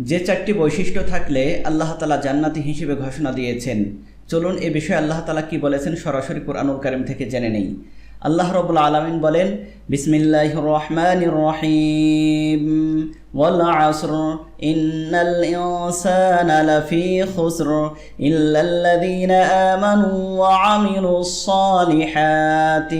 যে চারটি বৈশিষ্ট্য থাকলে আল্লাহ তালা জান্নাতি হিসেবে ঘোষণা দিয়েছেন। চলুন এ বিষয়ে আল্লাহ তালা কি বলেছেন সরাসরি কোরআনুল কারিম থেকে জেনে নেই। আল্লাহ রবুল্লা আলমিন বলেন বিসমিল্লাহ রহমান রহিম। والعصر إن الإنسان لفي خسر إلا الذين آمنوا وعملوا الصالحات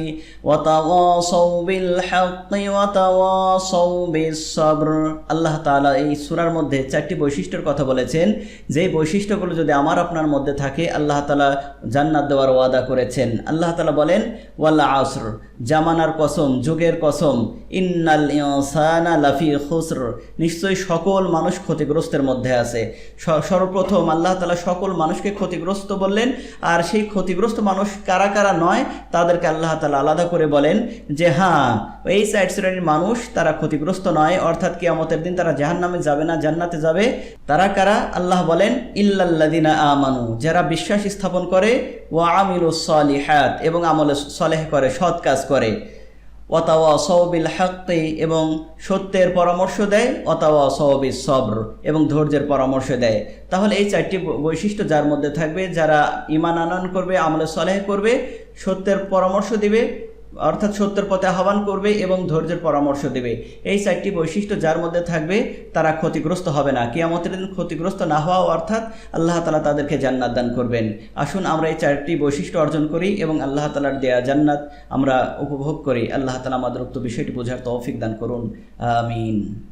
وتواصوا بالحق وتواصوا بالصبر আল্লাহ তাআলা এই সূরার মধ্যে চারটি বৈশিষ্ট্যের কথা বলেছেন যে বৈশিষ্ট্যগুলো যদি আমার আপনার মধ্যে থাকে আল্লাহ তাআলা জান্নাত দেওয়ার ওয়াদা করেছেন আল্লাহ তাআলা বলেন ওয়াল আসর জামানার কসম যুগের কসম ইন্নাল ইনসানা লাফি খুসর নিশ্চয়ই সকল মানুষ ক্ষতিগ্রস্তের মধ্যে আছে। সর্বপ্রথম আল্লাহ তালা সকল মানুষকে ক্ষতিগ্রস্ত বললেন, আর সেই ক্ষতিগ্রস্ত মানুষ কারা কারা নয়, তাদেরকে আল্লাহ তালা আলাদা করে বলেন যে হ্যাঁ এই সাইড শ্রেণির মানুষ তারা ক্ষতিগ্রস্ত নয়, অর্থাৎ কিয়ামতের দিন তারা জাহান নামে যাবে না, জান্নাতে যাবে। তারা কারা? আল্লাহ বলেন ইল্লাল্লাদিনা আমানু, যারা বিশ্বাস স্থাপন করে ও আমিলুস সলিহাত, এবং আমলে সলেহ করে, সৎ কাজ করে। অতাওয়া সৌবিল হাক্তি এবং সত্যের পরামর্শ দেয় অতাওয়া সহবিল সবর এবং ধৈর্যের পরামর্শ দেয়। তাহলে এই চারটি বৈশিষ্ট্য যার মধ্যে থাকবে, যারা ইমান আনয়ন করবে, আমলে সলেহ করবে, সত্যের পরামর্শ দিবে অর্থাৎ সত্যের পথে আহ্বান করবে এবং ধৈর্যের পরামর্শ দেবে। এই চারটি বৈশিষ্ট্য যার মধ্যে থাকবে, তারা ক্ষতিগ্রস্ত হবে না। কিয়ামতের দিন ক্ষতিগ্রস্ত না হওয়া অর্থাৎ আল্লাহ তালা তাদেরকে জান্নাত দান করবেন। আসুন আমরা এই চারটি বৈশিষ্ট্য অর্জন করি এবং আল্লাহ তালার দেয়া জান্নাত আমরা উপভোগ করি। আল্লাহ তালা আমাদের উক্ত বিষয়টি বোঝার তৌফিক দান করুন। আমিন।